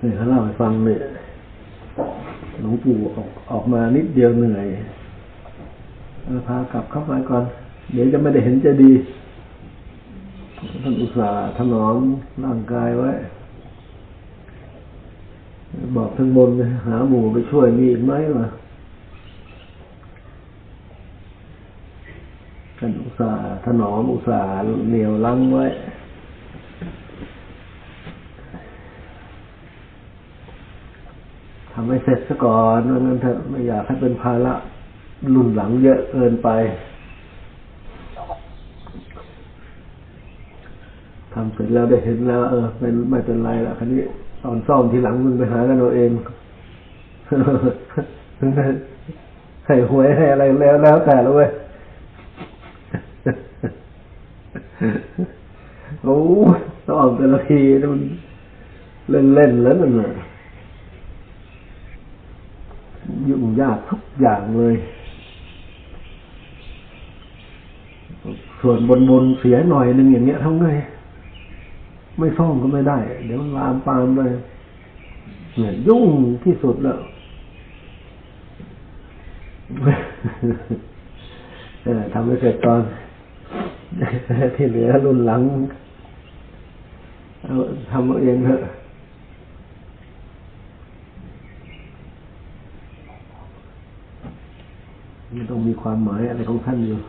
เนี่ยเขาเล่าให้ฟังเนี่ยหลวงปู่ออกออกมานิดเดียวเหนื่อยเออพากลับเข้ามาก่อน เดี๋ยวจะไม่ได้เห็นจะดีท่านอุตส่าห์ถนอมร่างกายไว้ บอกทั้งบนเลยหาหมู่ไปช่วยมีอีกไหมวะท่านอุตส่าห์ถนอมอุตส่าห์เหนียวลังไว้ ทำให้เสร็จซะก่อนว่างั้นเถอะไม่อยากให้เป็นภาระรุ่นหลังเยอะเกินไปทำเสร็จแล้วได้เห็นแล้ว เออเป็นไม่เป็นไรละคันนี้ตอนซ่อมทีหลังมึงไปหากันเอาเองให้หวยให้อะไรแล้วแล้วแต่แล้วเว้ยโอ้ซ่อมแต่ละทีมันเล่นเล่นๆแล้วนั่นน่ะ ยุ่งยากทุกอย่างเลย ส่วนบนบนเสียหน่อยหนึ่งอย่างเงี้ยทำไง ไม่ซ่อมก็ไม่ได้ เดี๋ยวลามปามเลยเนี่ยยุ่งที่สุดแล้วทำให้เสร็จตอน ที่เหลือรุ่นหลังทำเอาเองเถอะ มีความหมายอะไรของท่านอยู่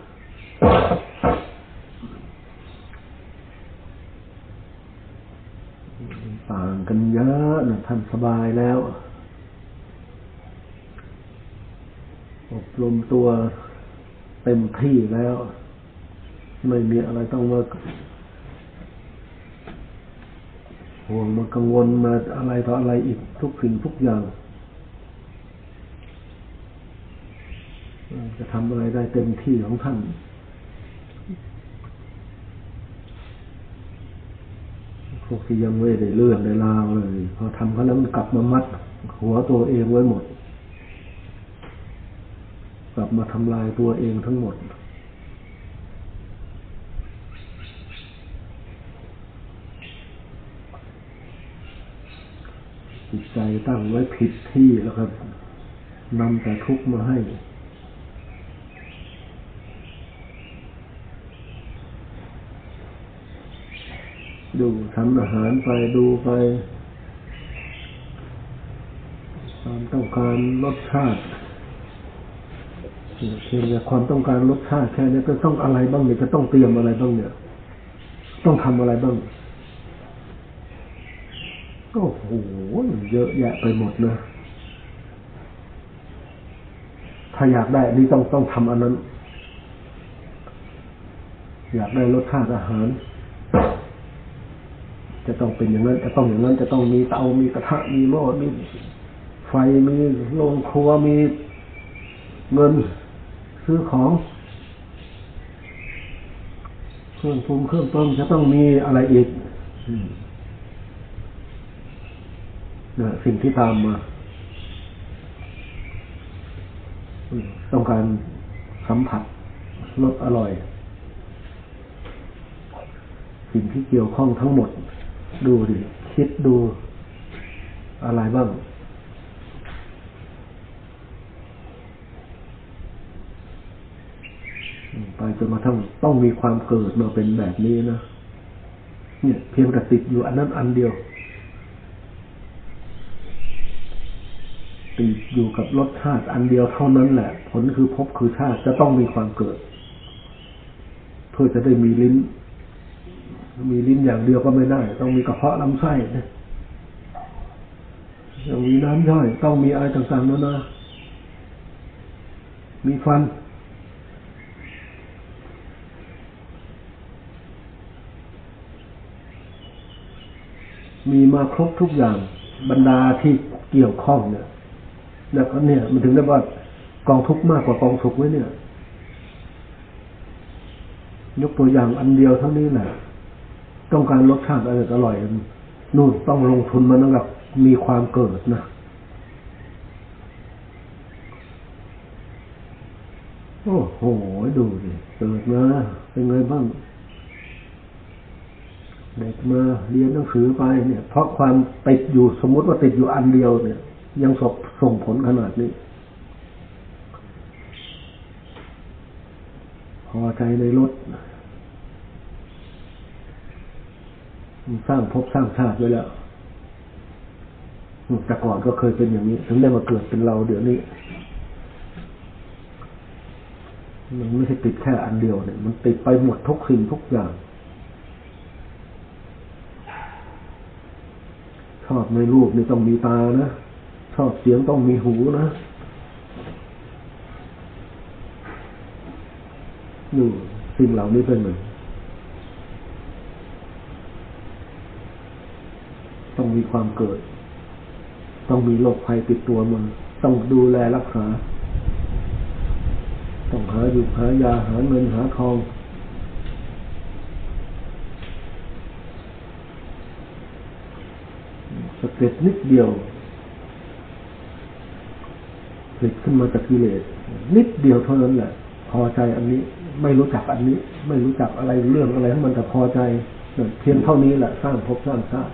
ต่างกันเยอะนะท่านสบายแล้ว อบรมตัวเต็มที่แล้ว ไม่มีอะไรต้องมาห่วงมากังวลมาอะไรต่ออะไรอีกทุกสิ่งทุกอย่าง จะทำอะไรได้เต็มที่ของท่านพวกที่ยังไม่ได้เรื่องได้ราวเลย พอทำเขาแล้วมันกลับมามัด หัวตัวเองไว้หมด กลับมาทำลายตัวเองทั้งหมดจิตใจตั้งไว้ผิดที่แล้วครับนำแต่ทุกข์มาให้ ดูทำอาหารไปดูไปความต้องการรสชาติเพียงแต่ความต้องการรสชาติแค่นี้ก็ต้องอะไรบ้างเนี่ยจะต้องเตรียมอะไรบ้างเนี่ย ต้องทำอะไรบ้างโอ้โหเยอะแยะไปหมดเลยถ้าอยากได้นนี้ต้องต้องทำอันนั้น อยากได้รสชาติอาหาร จะต้องเป็นอย่างนั้นจะต้องอย่างนั้นจะต้องมีเตามีกระทะมีหม้อมีไฟมีโรงครัวมีเงินซื้อของเครื่องปรุงเครื่องต้มจะต้องมีอะไรอีกนะสิ่งที่ตามมา ต้องการสัมผัสรสอร่อย สิ่งที่เกี่ยวข้องทั้งหมด ดูดิ คิดดูอะไรบ้าง ไปจนมาทั้งต้องมีความเกิดมาเป็นแบบนี้นะเนี่ยเพียงแต่ติดอยู่อันนั้นอันเดียว ติดอยู่กับรสชาติอันเดียวเท่านั้นแหละ ผลคือพบคือชาติจะต้องมีความเกิด เพื่อจะได้มีลิ้น มีลิ้นอย่างเดียวก็ไม่ได้ ต้องมีกระเพาะลำไส้นะต้องมีน้ำย่อย ต้องมีอะไรต่างๆนั่นนะมีฟัน มีมาครบทุกอย่าง บรรดาที่เกี่ยวข้องเนี่ยแล้วก็เนี่ย มันถึงได้ว่ากองทุกข์มากกว่ากองสุขไว้เนี่ย ยกตัวอย่างอันเดียวเท่านี้แหละ ต้องการรสชาติอร่อยอร่อยนู่นต้องลงทุนมานั่งกับมีความเกิดนะโอ้โห ดูดิเกิดมาเป็นไงบ้างเด็กมาเรียนหนังสือไปเนี่ย เพราะความติดอยู่สมมติว่าติดอยู่อันเดียวเนี่ย ยังสบส่งผลขนาดนี้ พอใจในรถ สร้างภพสร้างชาติไว้แล้วแต่ก่อนก็เคยเป็นอย่างนี้ ถึงได้มาเกิดเป็นเราเดี๋ยวนี้มันไม่ใช่ติดแค่อันเดียวเนี่ย มันติดไปหมดทุกสิ่งทุกอย่างชอบในรูปนี่ต้องมีตานะชอบเสียงต้องมีหูนะนี่สิ่งเหล่านี้เป็นเหมือนต้อง มีความเกิด ต้องมีโรคภัยติดตัวมันต้องดูแลรักษา ต้องหาอยู่หายาหาเงินหาทองสเก็ดนิดเดียวผลิตขึ้นมาจากกิเลสนิดเดียวเท่านั้นแหละ พอใจอันนี้ไม่รู้จักอันนี้ ไม่รู้จักอะไรเรื่องอะไรให้มันแต่พอใจเพียงเท่านี้แหละสร้างภพสร้างชาติ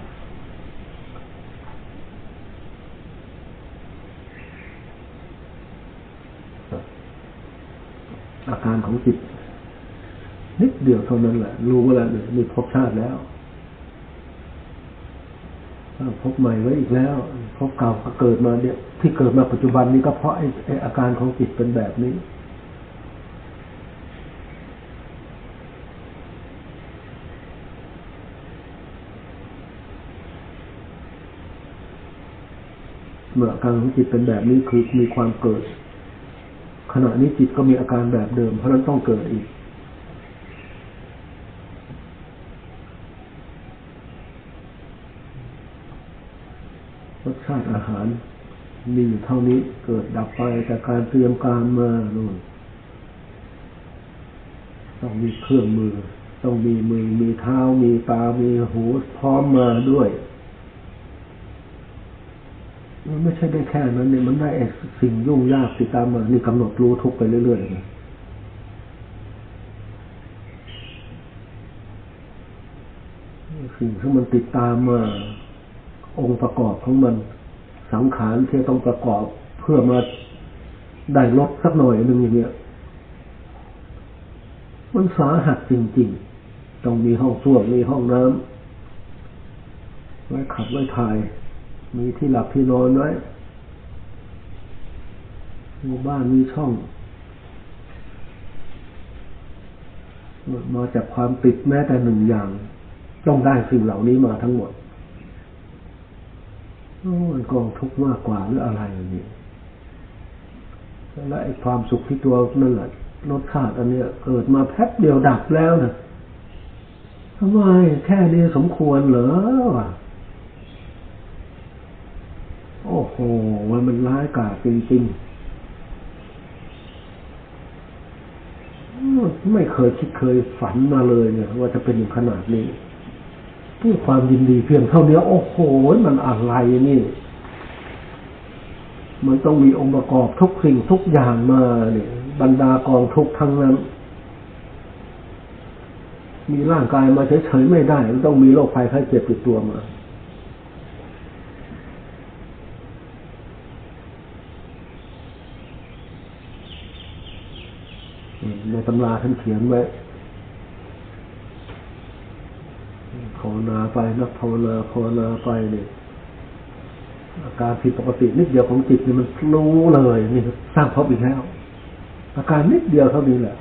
อาการของจิต นิดเดียวเท่านั้นแหละ รู้ว่าแล้วมีภพชาติแล้วพบใหม่ไว้อีกแล้ว พบเก่าก็เกิดมาเนี่ย ที่เกิดมาปัจจุบันนี้ก็เพราะไอ้ไออาการของจิตเป็นแบบนี้เมื่ออาการของจิตเป็นแบบนี้คือมีความเกิด ขณะนี้จิตก็มีอาการแบบเดิม เพราะนั้นต้องเกิดอีก รสชาติอาหาร มีอยู่เท่านี้เกิดดับไปจากการเตรียมการมานู่นต้องมีเครื่องมือ ต้องมีมือ มีเท้า มีตา มีหูพร้อมมาด้วย มันไม่ใช่ได้แค่นั้นเนี่ยมันได้เอกสิ่งยุ่งยากติดตามมานี่กำหนดรู้ทุกไปเรื่อยๆสิ่งที่มันติดตามมาองค์ประกอบของมัน สังขารที่ต้องประกอบเพื่อมาได้ลดสักหน่อยหนึ่งอย่างเงี้ยมันสาหัสจริงๆ ต้องมีห้องส้วมมีห้องน้ำไว้ขับไว้ถ่าย มีที่หลับที่นอนไว้มีบ้านมีช่องมาจากความติดแม้แต่หนึ่งอย่าง ต้องได้สิ่งเหล่านี้มาทั้งหมดมันกองทุกข์มากกว่าหรืออะไรนี่และไอ้ความสุขที่ตัวนั่นแหละรสชาติอันเนี้ยเกิดมาแป๊บเดียวดับแล้วนะทำไมแค่นี้สมควรเหรอ โอ้โหมันมันร้ายกาจจริงๆไม่เคยคิดเคยฝันมาเลยเนี่ย ว่าจะเป็นอย่างขนาดนี้ที่ความยินดีเพียงเท่านี้โอ้โหมันอะไรนี่ มันต้องมีองค์ประกอบทุกสิ่งทุกอย่างมาเนี่ยบรรดากองทุกทั้งนั้น มีร่างกายมาเฉยๆไม่ได้ มันต้องมีโรคภัยไข้เจ็บติดตัวมา ในตำราท่านเขียนไว้ภาวนาไปนักภาวนาภาวนาไปเนี่ยอาการผิดปกตินิดเดียวของจิตเนี่ยมันรู้เลยนี่สร้างพบอีกแล้ว อาการนิดเดียวเท่านี้แหละ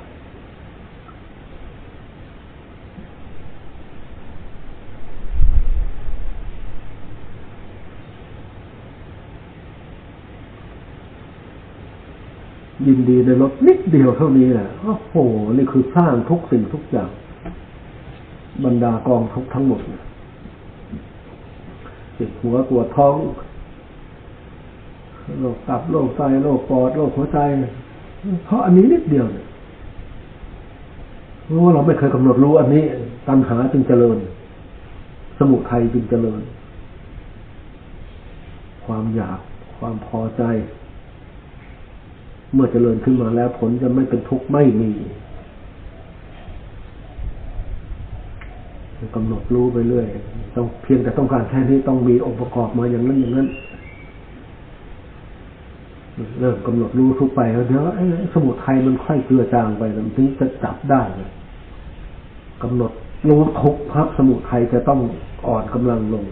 ยินดีในรถ เดียวเท่านี้แหละโอ้โห นี่คือสร้างทุกสิ่งทุกอย่าง บรรดากองทุกทั้งหมดเจ็บหัวปวดท้องโรคตับโรคไตโรคปอดโรคหัวใจ เพราะอันนี้นิดเดียวเนี่ยเพราะว่าเราไม่เคยกำหนดรู้อันนี้ ตัณหาจึงเจริญ สมุทัยจึงเจริญ ความอยากความพอใจ เมื่อเจริญขึ้นมาแล้วผลจะไม่เป็นทุกข์ไม่มีกำหนดรู้ไปเรื่อย ต้องเพียงแต่ต้องการแค่นี้ต้องมีองค์ประกอบมาอย่างนั้นอย่างนั้นเริ่มกำหนดรู้ทุกไปแล้วเดี๋ยวสมุทัยมันค่อยเกลือจางไปมันถึงจะจับได้กำหนดรู้ทุกพักสมุทัยจะต้องอ่อนกำลังลง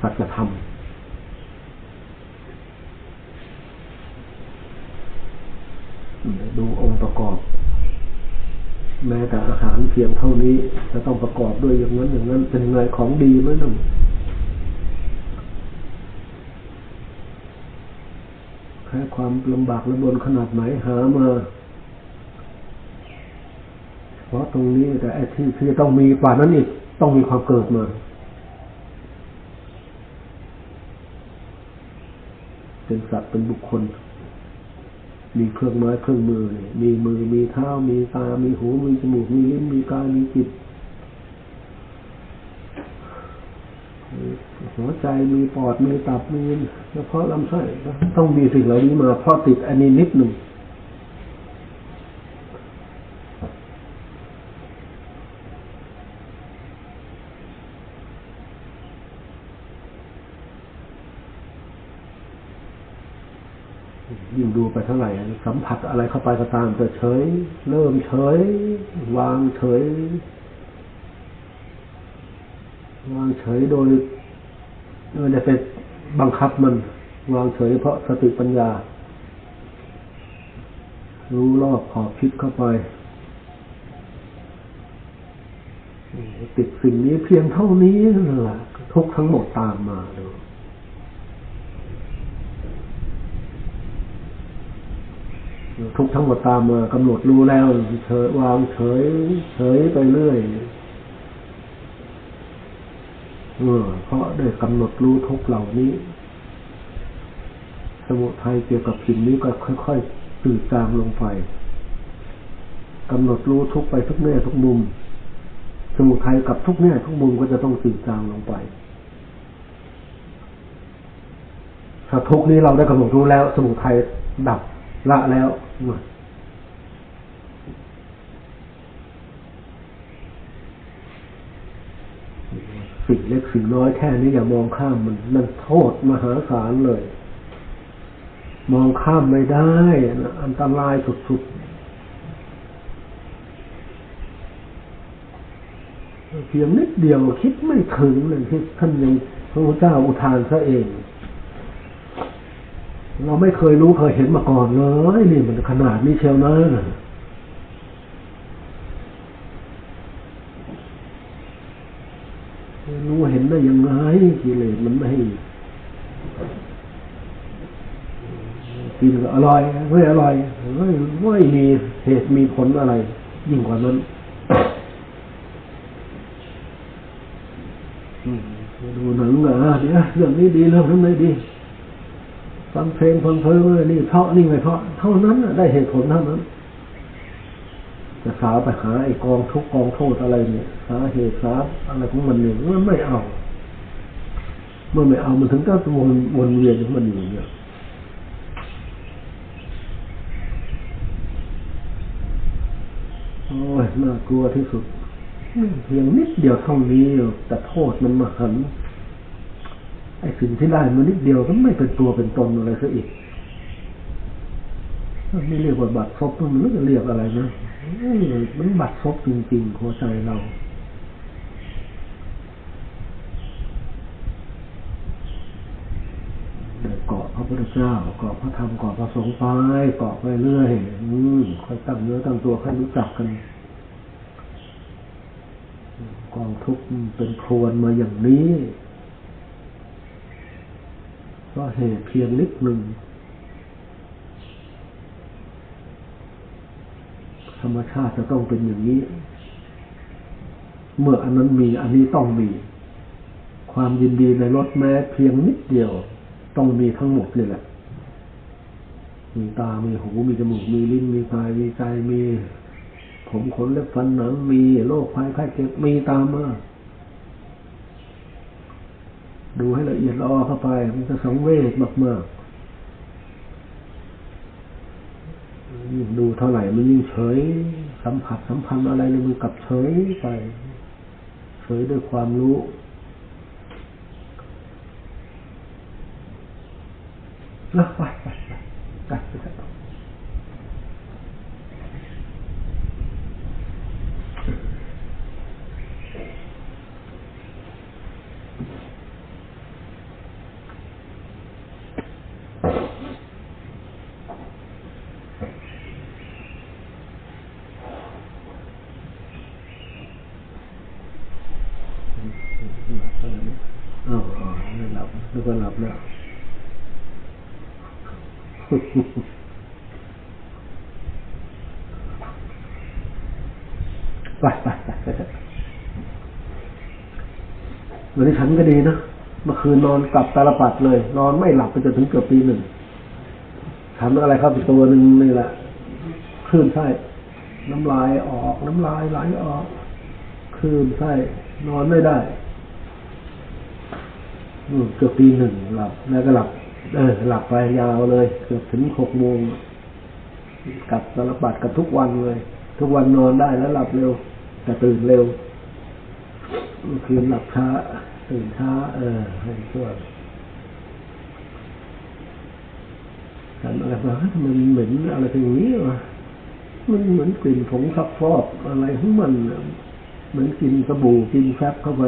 สัจธรรม ดูองค์ประกอบ แม้แต่อาหารเพียงเท่านี้จะต้องประกอบด้วยอย่างนั้นอย่างนั้นเป็นไงของดีไหมนั่นแค่ความลำบากลำบนขนาดไหนหามาเพราะตรงนี้แต่ไอ้ที่ที่ต้องมีกว่านั้นอีกต้องมีความเกิดมาเป็นสัตว์เป็นบุคคล มีเครื่องไม้เครื่องมือเนี่ยมีมือมีเท้ามีตา มีหู มีจมูก มีลิ้น มีกาย มีจิต หัวใจ มีปอด มีตับ มีกระเพาะลำไส้ ต้องมีสิ่งเหล่านี้มาเพราะติดอันนี้นิดหนึ่ง ยิ่งดูไปเท่าไหร่สัมผัสอะไรเข้าไปก็ตามจะเฉย เริ่มเฉย วางเฉย วางเฉยโดยไม่ได้ไปบังคับมัน วางเฉยเพราะสติปัญญา รู้รอบขอบคิดเข้าไปติดสิ่งนี้เพียงเท่านี้แหละทุกทั้งหมดตามมาเลย ทุกทั้งหมดตามมากำหนดรู้แล้วเฉยวางเฉยเฉยไปเรื่อยเออเพราะได้กำหนดรู้ทุกเหล่านี้ สมุทัยเกี่ยวกับสิ่งนี้ก็ค่อยๆตื่นจางลงไปกำหนดรู้ทุกไปทุกแง่ทุกมุม สมุทัยกับทุกแง่ทุกมุมก็จะต้องตื่นจางลงไปถ้าทุกนี้เราได้กำหนดรู้แล้ว สมุทัยดับละแล้ว สิ่งเล็กสิ่งน้อยแค่นี้อย่ามองข้ามมันนั่นโทษมหาศาลเลย มองข้ามไม่ได้นะอันตรายสุดๆเพียงนิดเดียวคิดไม่ถึงเลยที่ท่านยังพระพุทธเจ้าอุทานซะเอง เราไม่เคยรู้เคยเห็นมาก่อนเลยนี่มันขนาดนี้เชียวนะรู้เห็นได้ยังไงกิเลสมันไม่กินอร่อยไม่อร่อยไม่ไม่มีเหตุมีผลอะไร ยิ่งกว่านั้นดูหนังอะเดี๋ยเรื่องนี้ดีเรื่องนั้นไม่ดี ฟังเพลงฟังเพลงนี่เพราะนี่ไม่เพราะ เท่านั้นได้เหตุผลเท่านั้นจะสาวไปหาไอ้กองทุกกองโทษอะไรเนี่ยสาเหตุสาอะไรของมันเนี่ยมันไม่เอา เมื่อไม่เอามันถึงก็วนวนเวียนของมันอยู่เนี่ยโอ้ยน่ากลัวที่สุดเพียงนิดเดียวเท่านี้แต่โทษมันมาหัน ไอ้สิ่งที่ได้มานิดเดียวก็ไม่เป็นตัวเป็นตนอะไรซะอีกไม่เรียกว่าบัตรซบมันจะเรียกอะไรนะมันบัตรซบจริงๆหัวใจเราเกาะพระพุทธเจ้าเกาะพระธรรมเกาะพระสงฆ์ไปเกาะไปเรื่อยอืมค่อยตั้งเนื้อตั้งตัวค่อยรู้จักกันกองทุกข์เป็นครวนมาอย่างนี้ ก็เหตุเพียงนิดหนึ่งธรรมชาติจะต้องเป็นอย่างนี้ เมื่ออันนั้นมีอันนี้ต้องมี ความยินดีในรถแม้เพียงนิดเดียว ต้องมีทั้งหมดนี่แหละมีตา มีหู มีจมูก มีลิ้น มีกาย มีใจ มี ผมขนเล็บฟันหนัง มีโรคภัยไข้เจ็บ มีตามมา ดูให้ละเอียดลออเข้าไปมันจะสังเวชมากๆยิ่งดูเท่าไหร่มันยิ่งเฉย สัมผัสสัมพันธ์อะไรในมือกับเฉยไป เฉยด้วยความรู้นะไปไปไปไปไปไป อ๋ออ๋อไม่หลับนึกว่าหลับแล้ว ไปไปไปไปวันนี้ฉันก็ดีนะ เมื่อคืนนอนกลับตาลปัดเลย นอนไม่หลับไปจนถึงเกือบปีหนึ่งทำอะไรเข้าตัวหนึ่งนี่แหละคลื่นไส้น้ำลายออก น้ำลายไหลออกคลื่นไส้นอนไม่ได้เกือบปีหนึ่งหลับแล้วก็หลับ เออหลับไปยาวเลยเกือบถึงหกโมงกับสารบัดกับทุกวันเลย ทุกวันนอนได้แล้วหลับเร็ว แต่ตื่นเร็วเมื่อคืนหลับช้าตื่นช้า เออ ให้ช่วยกันอะไรมาทำไมมันเหม็นอะไรอย่างนี้วะมันเหมือนกลิ่นผงซักฟอกอะไรของมันเหมือนกินสบู่กินแฟบเข้าไป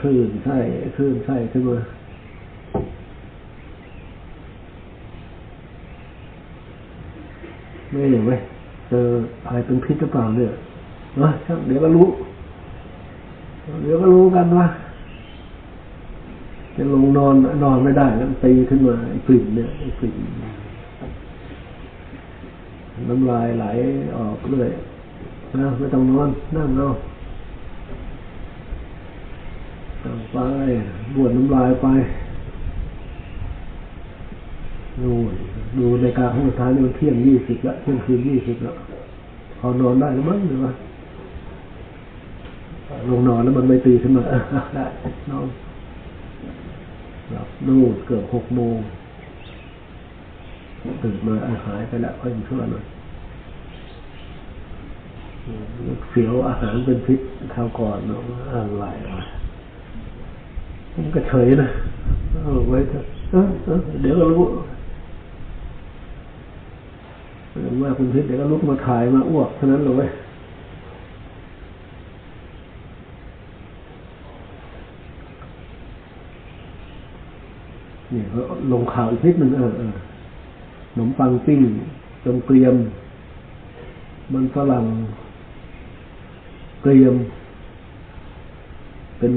คลื่นไส้คลื่นไส้ขึ้นมาไม่เห็นไหมเจออะไรเป็นพิษหรือเปล่าเนี่ยเออช่างเดี๋ยวก็รู้ เดี๋ยวก็รู้กันว่าจะลงนอนนอนไม่ได้แล้วตีขึ้นมาไอ้กลิ่นเนี่ยไอ้กลิ่นน้ำลายไหลออกเรื่อยนะไม่ต้องนอนนั่งเอาเอา ไปบวดน้ำลายไปดูดูในการห้องสุดท้ายมันเที่ยงยี่สิบแล้วเที่ยงคืนยี่สิบแล้วพอนอนได้หรือมั้งหรือว่าลงนอนแล้วมันไม่ตีขึ้นมาเออได้นอนหลับนู่นเกือบหกโมงตื่นมาออหายไปแล้วค่อยชั่วหน่อยเสียวอาหารเป็นพิษคราวก่อนเนาะอะไรวะ ผมก็เฉยนะเออไว้เถอะเออเออเดี๋ยวก็รู้ว่าคุณพิษเดี๋ยวก็ลุกมาถ่ายมาอ้วกเท่านั้นเลยเนี่ยเขาลงข่าวอีกนิดหนึ่งเออเออขนมปังปิ้งจงเกรียม มันฝรั่งเกรียม เป็น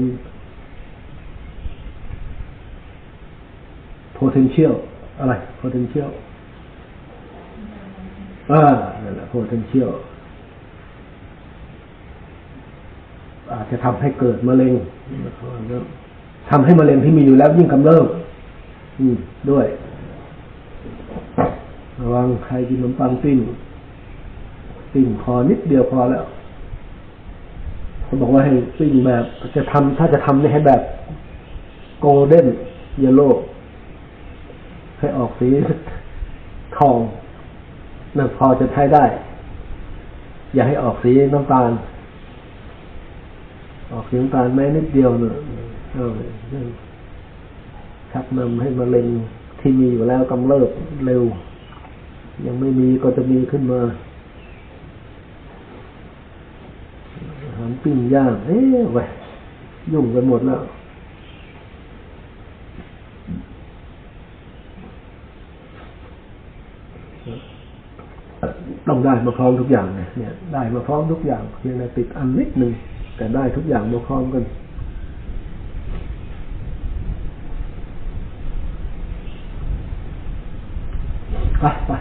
potential อะไร potential อ่านั่นแหละ potential อาจจะทำให้เกิดมะเร็งทำให้มะเร็งที่มีอยู่แล้วยิ่งกำเริบอืมด้วยระวังใครกินขนมปังปิ้งปิ้งพอนิดเดียวพอแล้วเขาบอกว่าให้ปิ้งแบบจะทำถ้าจะทำให้แบบโกลเด้นเยลโล่ ให้ออกสีทองนั่นพอจะใช้ได้ อย่าให้ออกสีน้ำตาล ออกสีน้ำตาลแม้นิดเดียวเนอะเอาชักนำให้มะเร็งที่มีอยู่แล้วกำเริบเร็ว ยังไม่มีก็จะมีขึ้นมาอาหารปิ้งย่างเอ๊ะไปยุ่งกันหมดแล้ว ต้อง ได้มาพร้อมทุกอย่างเนี่ย ได้มาพร้อมทุกอย่างเพียงแต่ติดอันนิดหนึ่งแต่ได้ทุกอย่างมาพร้อมกันอะไป